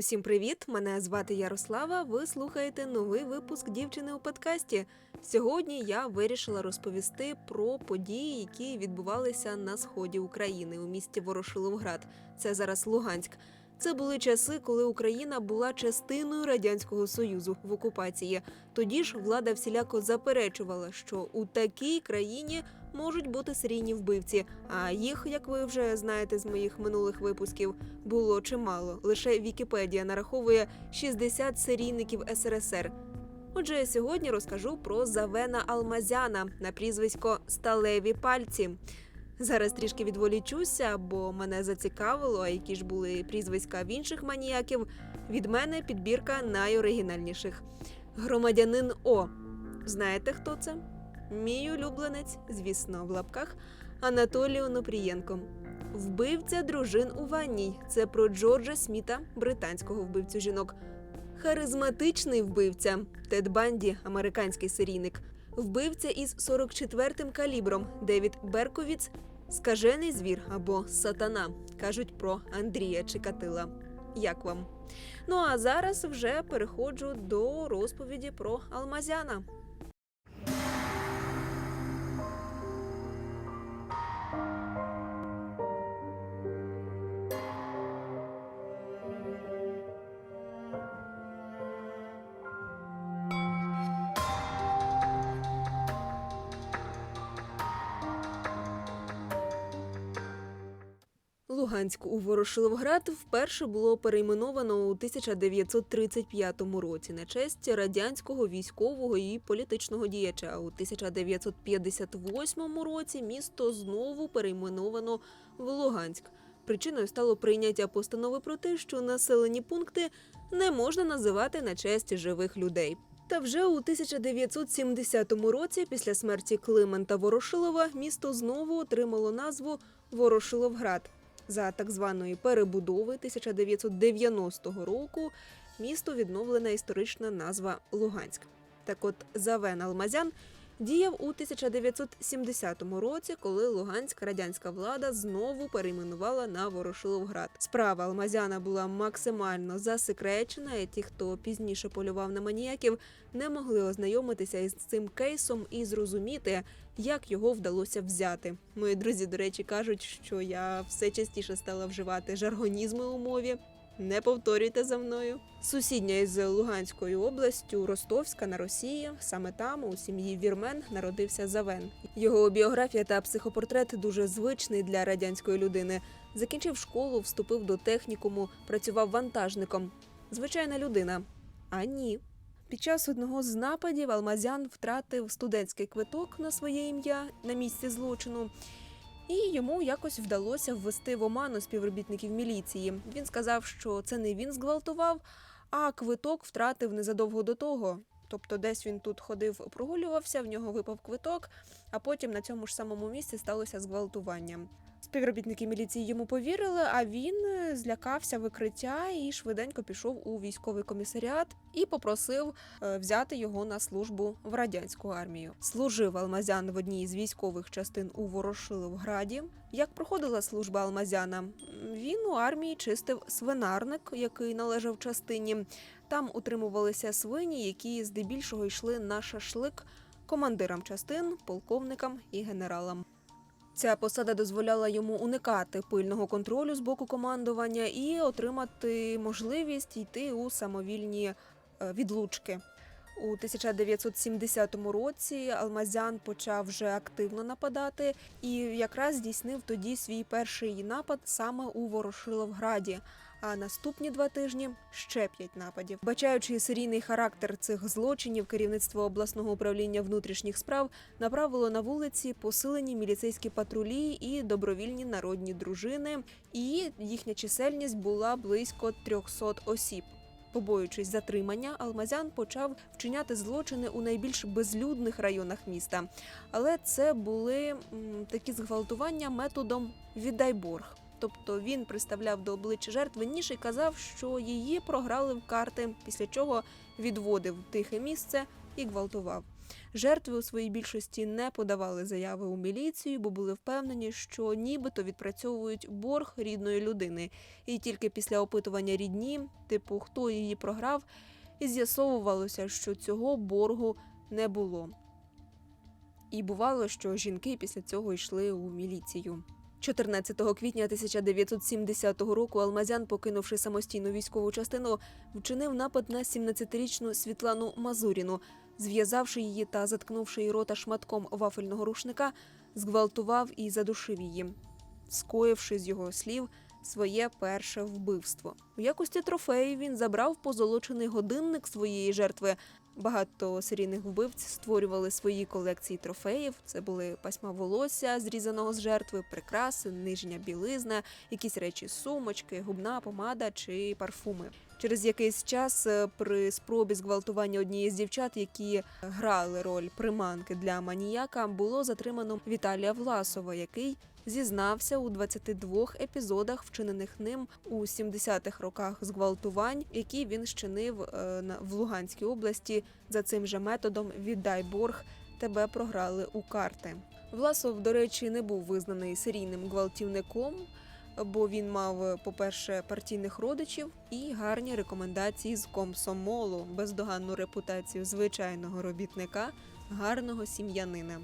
Усім привіт! Мене звати Ярослава. Ви слухаєте новий випуск дівчини у подкасті. Сьогодні я вирішила розповісти про події, які відбувалися на сході України у місті Ворошиловград. Це зараз Луганськ. Це були часи, коли Україна була частиною радянського союзу в окупації. Тоді ж влада всіляко заперечувала, що у такій країні можуть бути серійні вбивці. А їх, як ви вже знаєте з моїх минулих випусків, було чимало. Лише Вікіпедія нараховує 60 серійників СРСР. Отже, сьогодні розкажу про Завена Алмазяна на прізвисько Сталеві пальці. Зараз трішки відволічуся, бо мене зацікавило, які ж були прізвиська в інших маніяків. Від мене підбірка найоригінальніших. Громадянин О. Знаєте, хто це? Мій улюбленець, звісно, в лапках Анатолій Онопрієнко. Вбивця дружин у ванній. Це про Джорджа Сміта, британського вбивцю жінок. Харизматичний вбивця Тед Банді, американський серійник. Вбивця із 44-м калібром Девід Берковіц, скажений звір або сатана. кажуть про Андрія Чикатила. Як вам? Ну а зараз вже переходжу до розповіді про Алмазяна. Луганськ у Ворошиловград вперше було перейменовано у 1935 році на честь радянського військового і політичного діяча. У 1958 році місто знову перейменовано в Луганськ. Причиною стало прийняття постанови про те, що населені пункти не можна називати на честь живих людей. Та вже у 1970 році, після смерті Климента Ворошилова, місто знову отримало назву Ворошиловград. За так званої перебудови 1990 року місто відновлена історична назва Луганськ. Так от Завен Алмазян діяв у 1970 році, коли Луганська радянська влада знову перейменувала на Ворошиловград. Справа Алмазяна була максимально засекречена, і ті, хто пізніше полював на маніяків, не могли ознайомитися із цим кейсом і зрозуміти, як його вдалося взяти. Мої друзі, до речі, кажуть, що я все частіше стала вживати жаргонізми у мові. Не повторюйте за мною. Сусідня із Луганською областю Ростовська на Росії. Саме там у сім'ї Вірмен народився Завен. Його біографія та психопортрет дуже звичний для радянської людини. Закінчив школу, вступив до технікуму, працював вантажником. Звичайна людина. А ні. Під час одного з нападів Алмазян втратив студентський квиток на своє ім'я на місці злочину. І йому якось вдалося ввести в оману співробітників міліції. Він сказав, що це не він зґвалтував, а квиток втратив незадовго до того. Тобто, десь він тут ходив, прогулювався, в нього випав квиток, а потім на цьому ж самому місці сталося зґвалтування. Співробітники міліції йому повірили, а він е, злякався викриття і швиденько пішов у військовий комісаріат і попросив е, взяти його на службу в радянську армію. Служив Алмазян в одній з військових частин у Ворошиловграді. Як проходила служба Алмазяна? Він у армії чистив свинарник, який належав частині. Там утримувалися свині, які здебільшого йшли на шашлик командирам частин, полковникам і генералам. Ця посада дозволяла йому уникати пильного контролю з боку командування і отримати можливість йти у самовільні е, відлучки. У 1970 році Алмазян почав вже активно нападати і якраз здійснив тоді свій перший напад саме у Ворошиловграді. А наступні два тижні ще п'ять нападів. Бачаючи серійний характер цих злочинів, керівництво обласного управління внутрішніх справ направило на вулиці посилені міліцейські патрулі і добровільні народні дружини, і їхня чисельність була близько 300 осіб. Побоюючись затримання, Алмазян почав вчиняти злочини у найбільш безлюдних районах міста. Але це були м, такі зґвалтування методом віддай борг. Тобто він приставляв до обличчя жертви ніж і казав, що її програли в карти, після чого відводив тихе місце і гвалтував. Жертви у своїй більшості не подавали заяви у міліцію, бо були впевнені, що нібито відпрацьовують борг рідної людини. І тільки після опитування рідні, типу хто її програв, і з'ясовувалося, що цього боргу не було. І бувало, що жінки після цього йшли у міліцію. 14 квітня 1970 року Алмазян, покинувши самостійну військову частину, вчинив напад на 17-річну Світлану Мазуріну, зв'язавши її та заткнувши її рота шматком вафельного рушника, зґвалтував і задушив її, скоївши з його слів своє перше вбивство. У якості трофею він забрав позолочений годинник своєї жертви. Багато серійних вбивць створювали свої колекції трофеїв. Це були пасьма волосся, зрізаного з жертви, прикраси, нижня білизна, якісь речі, сумочки, губна помада чи парфуми. Через якийсь час е, при спробі зґвалтування однієї з дівчат, які грали роль приманки для маніяка, було затримано Віталія Власова, який зізнався у 22 епізодах, вчинених ним у 70-х роках зґвалтувань, які він щинив е, в Луганській області за цим же методом Віддай борг, тебе програли у карти. Власов, до речі, не був визнаний серійним гвалтівником, бо він мав, по-перше, партійних родичів і гарні рекомендації з комсомолу, бездоганну репутацію звичайного робітника, гарного сім'янина.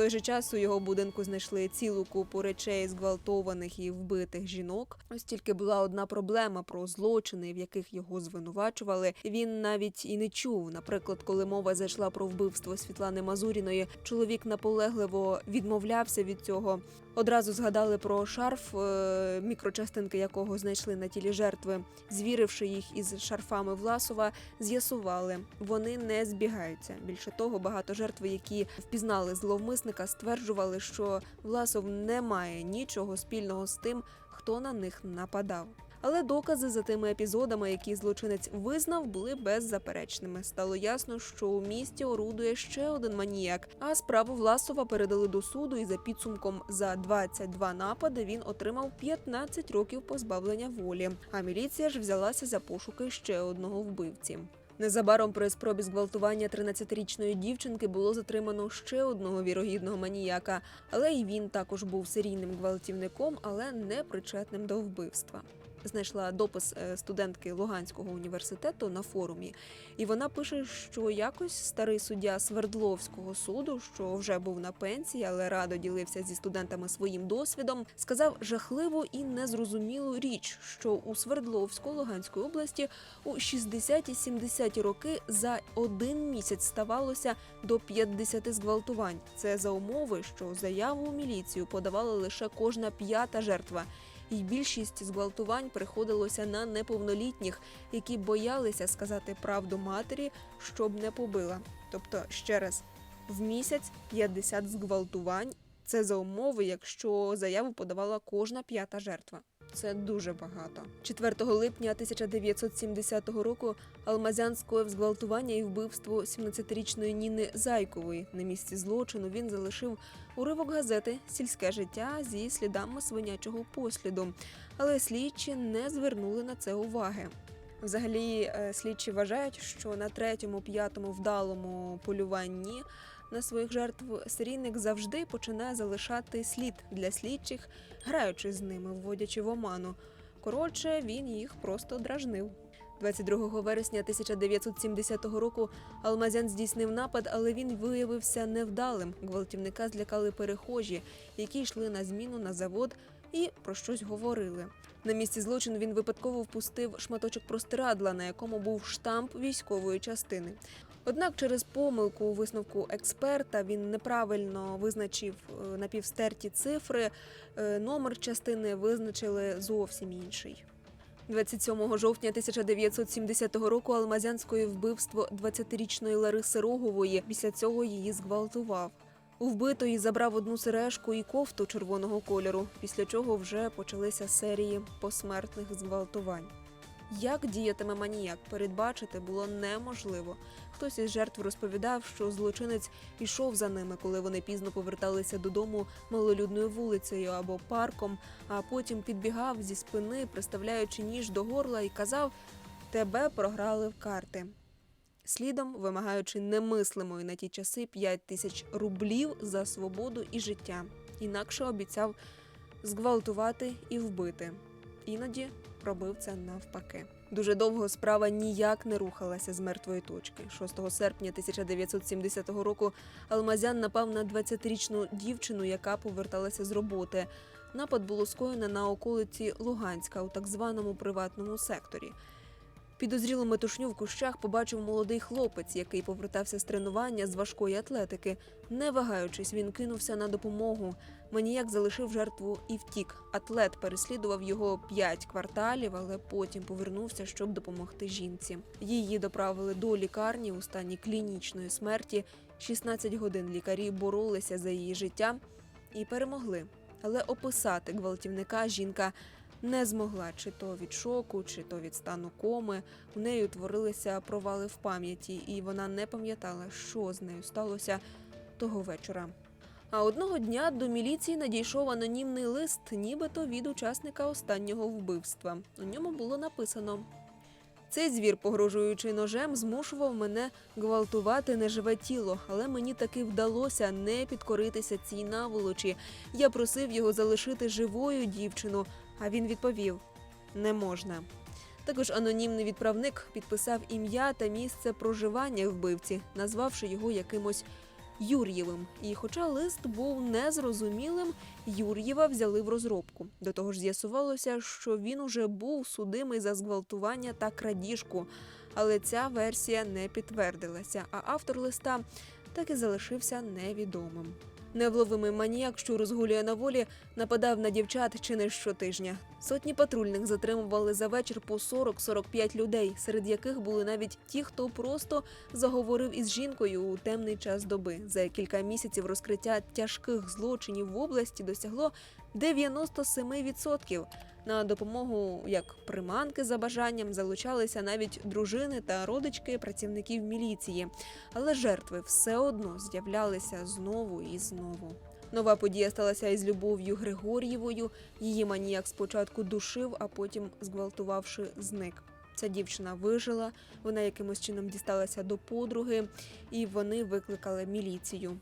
Той же час у його будинку знайшли цілу купу речей зґвалтованих і вбитих жінок. Ось тільки була одна проблема про злочини, в яких його звинувачували. Він навіть і не чув. Наприклад, коли мова зайшла про вбивство Світлани Мазуріної, чоловік наполегливо відмовлявся від цього. Одразу згадали про шарф, е, мікрочастинки якого знайшли на тілі жертви. Звіривши їх із шарфами Власова, з'ясували, вони не збігаються. Більше того, багато жертв, які впізнали зловмисника, стверджували, що Власов не має нічого спільного з тим, хто на них нападав. Але докази за тими епізодами, які злочинець визнав, були беззаперечними. Стало ясно, що у місті орудує ще один маніяк. А справу Власова передали до суду, і за підсумком за 22 напади він отримав 15 років позбавлення волі. А міліція ж взялася за пошуки ще одного вбивці. Незабаром при спробі зґвалтування 13-річної дівчинки було затримано ще одного вірогідного маніяка, але й він також був серійним гвалтівником, але не причетним до вбивства. Знайшла допис е, студентки Луганського університету на форумі, і вона пише, що якось старий суддя Свердловського суду, що вже був на пенсії, але радо ділився зі студентами своїм досвідом, сказав жахливу і незрозумілу річ, що у Свердловську Луганської області у 60-70 роки за один місяць ставалося до 50 зґвалтувань. Це за умови, що заяву у міліцію подавала лише кожна п'ята жертва. І більшість зґвалтувань приходилося на неповнолітніх, які боялися сказати правду матері, щоб не побила. Тобто, ще раз, в місяць 50 зґвалтувань це за умови, якщо заяву подавала кожна п'ята жертва. Це дуже багато. 4 липня 1970 року Алмазян скоїв зґвалтування і вбивство 17-річної Ніни Зайкової. На місці злочину він залишив уривок газети Сільське життя зі слідами свинячого посліду, але слідчі не звернули на це уваги. Взагалі, е, слідчі вважають, що на третьому, п'ятому вдалому полюванні на своїх жертв серійник завжди починає залишати слід для слідчих, граючи з ними, вводячи в оману. Коротше, він їх просто дражнив. 22 вересня 1970 року Алмазян здійснив напад, але він виявився невдалим. Гвалтівника злякали перехожі, які йшли на зміну на завод і про щось говорили. На місці злочину він випадково впустив шматочок простирадла, на якому був штамп військової частини. Однак через помилку у висновку експерта він неправильно визначив е, напівстерті цифри. е, Номер частини визначили зовсім інший. 27 жовтня 1970 року Алмазян скоїв вбивство 20-річної Лариси Рогової. Після цього її зґвалтував. У вбитої забрав одну сережку і кофту червоного кольору, після чого вже почалися серії посмертних зґвалтувань. Як діятиме маніяк, передбачити було неможливо. Хтось із жертв розповідав, що злочинець ішов за ними, коли вони пізно поверталися додому малолюдною вулицею або парком, а потім підбігав зі спини, приставляючи ніж до горла, і казав: Тебе програли в карти. Слідом, вимагаючи немислимої на ті часи 5 тисяч рублів за свободу і життя. Інакше обіцяв зґвалтувати і вбити. Іноді робив це навпаки. Дуже довго справа ніяк не рухалася з мертвої точки. 6 серпня 1970 року Алмазян напав на 20-річну дівчину, яка поверталася з роботи. Напад було скоєно на околиці Луганська у так званому приватному секторі. Підозрілу метушню в кущах побачив молодий хлопець, який повертався з тренування з важкої атлетики. Не вагаючись, він кинувся на допомогу. Маніяк залишив жертву і втік. Атлет переслідував його п'ять кварталів, але потім повернувся, щоб допомогти жінці. Її доправили до лікарні у стані клінічної смерті. 16 годин лікарі боролися за її життя і перемогли. Але описати гвалтівника жінка не змогла чи то від шоку, чи то від стану коми. У неї утворилися провали в пам'яті, і вона не пам'ятала, що з нею сталося того вечора. А одного дня до міліції надійшов анонімний лист, нібито від учасника останнього вбивства. У ньому було написано. Цей звір, погрожуючи ножем, змушував мене гвалтувати неживе тіло, але мені таки вдалося не підкоритися цій наволочі. Я просив його залишити живою дівчину, а він відповів: не можна. Також анонімний відправник підписав ім'я та місце проживання вбивці, назвавши його якимось Юр'євим. І хоча лист був незрозумілим, Юр'єва взяли в розробку. До того ж, з'ясувалося, що він уже був судимий за зґвалтування та крадіжку, але ця версія не підтвердилася, а автор листа так і залишився невідомим. Невловимий маніяк, що розгулює на волі, нападав на дівчат чи не щотижня. Сотні патрульних затримували за вечір по 40-45 людей, серед яких були навіть ті, хто просто заговорив із жінкою у темний час доби. За кілька місяців розкриття тяжких злочинів в області досягло 97%. На допомогу як приманки за бажанням залучалися навіть дружини та родички працівників міліції, але жертви все одно з'являлися знову і знову. Нова подія сталася із Любов'ю Григор'євою. Її маніяк спочатку душив, а потім, зґвалтувавши, зник. Ця дівчина вижила, вона якимось чином дісталася до подруги, і вони викликали міліцію.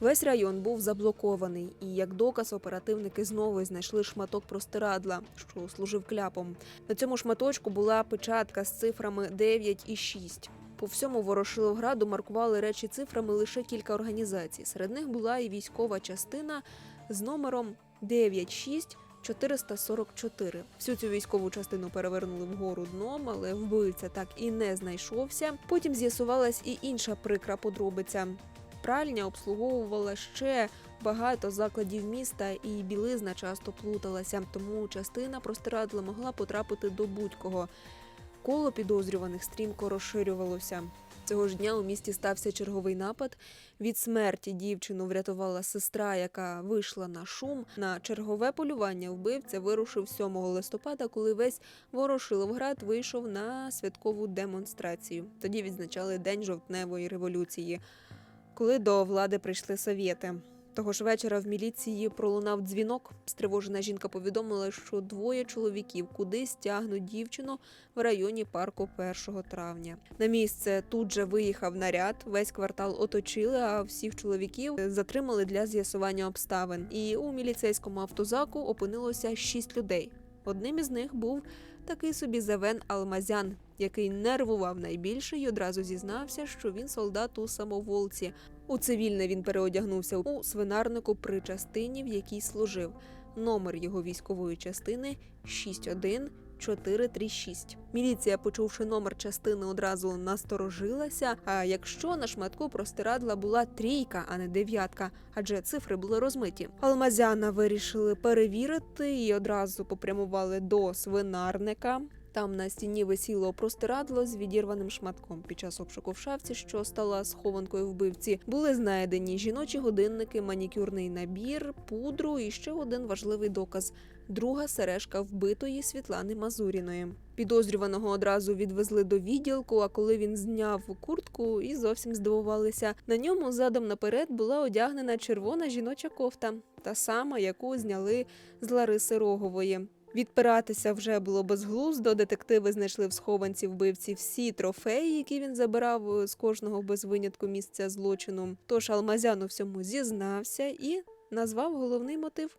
Весь район був заблокований, і як доказ оперативники знову знайшли шматок простирадла, що служив кляпом. На цьому шматочку була печатка з цифрами 9 і 6. По всьому Ворошиловграду маркували речі цифрами лише кілька організацій. Серед них була і військова частина з номером 96 444. Всю цю військову частину перевернули вгору дном, але вбивця так і не знайшовся. Потім з'ясувалась і інша прикра подробиця. Пральня обслуговувала ще багато закладів міста, і білизна часто плуталася, тому частина простирадла могла потрапити до будь-кого. Коло підозрюваних стрімко розширювалося. Цього ж дня у місті стався черговий напад. Від смерті дівчину врятувала сестра, яка вийшла на шум. На чергове полювання вбивця вирушив 7 листопада, коли весь Ворошиловград вийшов на святкову демонстрацію. Тоді відзначали День жовтневої революції, коли до влади прийшли совєти. Того ж вечора в міліції пролунав дзвінок. Стривожена жінка повідомила, що двоє чоловіків кудись тягнуть дівчину в районі парку 1 травня. На місце тут же виїхав наряд. Весь квартал оточили, а всіх чоловіків затримали для з'ясування обставин. І у міліцейському автозаку опинилося шість людей. Одним із них був такий собі Завен Алмазян, який нервував найбільше і одразу зізнався, що він солдат у самоволці. У цивільне він переодягнувся у свинарнику при частині, в якій служив. Номер його військової частини 61436. Міліція, почувши номер частини, одразу насторожилася. А якщо на шматку простирадла була трійка, а не дев'ятка, адже цифри були розмиті. Алмазяна вирішили перевірити і одразу попрямували до свинарника. Там на стіні висіло простирадло з відірваним шматком. Під час обшуку в шафці, що стала схованкою вбивці, були знайдені жіночі годинники, манікюрний набір, пудру і ще один важливий доказ. Друга сережка вбитої Світлани Мазуріної. Підозрюваного одразу відвезли до відділку. А коли він зняв куртку і зовсім здивувалися. На ньому задом наперед була одягнена червона жіноча кофта, та сама, яку зняли з Лариси Рогової. Відпиратися вже було безглуздо. Детективи знайшли в схованці вбивці всі трофеї, які він забирав е, з кожного без винятку місця злочину. Тож Алмазян у всьому зізнався і назвав головний мотив.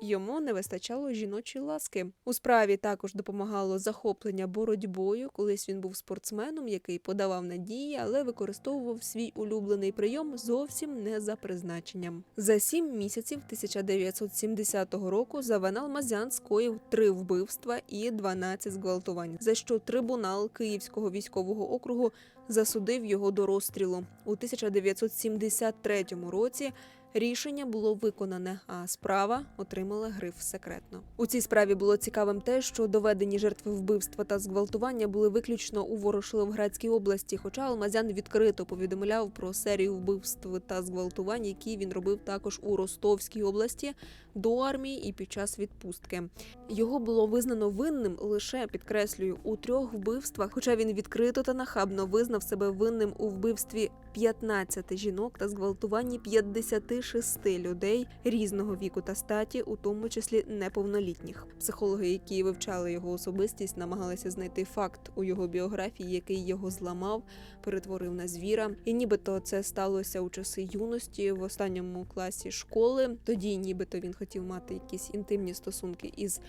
Йому не вистачало жіночої ласки. У справі також допомагало захоплення боротьбою. Колись він був спортсменом, який подавав надії, але використовував свій улюблений прийом зовсім не за призначенням. За сім місяців 1970 року Завен Алмазян скоїв три вбивства і 12 зґвалтувань, за що трибунал Київського військового округу засудив його до розстрілу у 1973 році. Рішення було виконане, а справа отримала гриф секретно. У цій справі було цікавим те, що доведені жертви вбивства та зґвалтування були виключно у Ворошиловградській області. Хоча Алмазян відкрито повідомляв про серію вбивств та зґвалтувань, які він робив також у Ростовській області до армії і під час відпустки. Його було визнано винним лише підкреслюю у трьох вбивствах, хоча він відкрито та нахабно визнав себе винним у вбивстві 15 жінок та зґвалтуванні 56 людей різного віку та статі, у тому числі неповнолітніх. Психологи, які вивчали його особистість, намагалися знайти факт у його біографії, який його зламав, перетворив на звіра. І нібито це сталося у часи юності в останньому класі школи. Тоді, нібито він хотів мати якісь інтимні стосунки із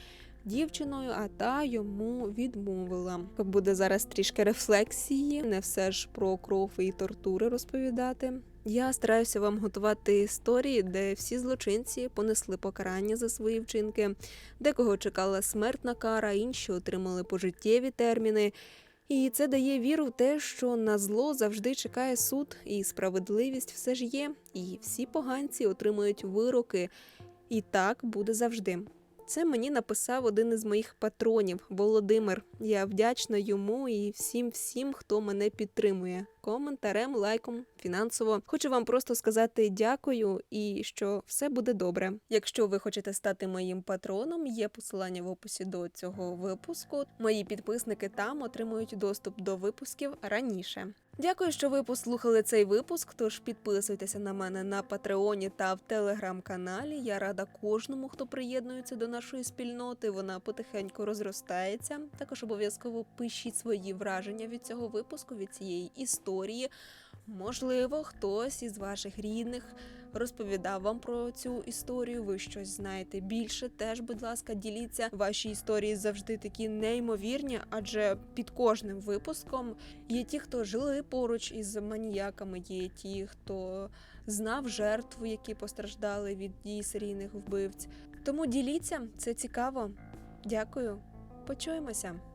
дівчиною, а та йому відмовила. Буде зараз трішки рефлексії, не все ж про кров і тортури розповідати. Я стараюся вам готувати історії, де всі злочинці понесли покарання за свої вчинки, декого чекала смертна кара, інші отримали пожиттєві терміни. І це дає віру в те, що на зло завжди чекає суд, і справедливість все ж є, і всі поганці отримують вироки. І так буде завжди. Це мені написав один із моїх патронів Володимир. Я вдячна йому і всім всім, хто мене підтримує. Коментарем, лайком, фінансово. Хочу вам просто сказати дякую і що все буде добре. Якщо ви хочете стати моїм патроном, є посилання в описі до цього випуску. Мої підписники там отримують доступ до випусків раніше. Дякую, що ви послухали цей випуск. Тож підписуйтеся на мене на Патреоні та в телеграм-каналі. Я рада кожному, хто приєднується до нашої спільноти. Вона потихеньку розростається. Також обов'язково пишіть свої враження від цього випуску, від цієї історії. Можливо, хтось із ваших рідних розповідав вам про цю історію. Ви щось знаєте більше. Теж, будь ласка, діліться. Ваші історії завжди такі неймовірні, адже під кожним випуском є ті, хто жили поруч із маніяками, є ті, хто знав жертв, які постраждали від дій серійних вбивць. Тому діліться, це цікаво. Дякую. Почуємося.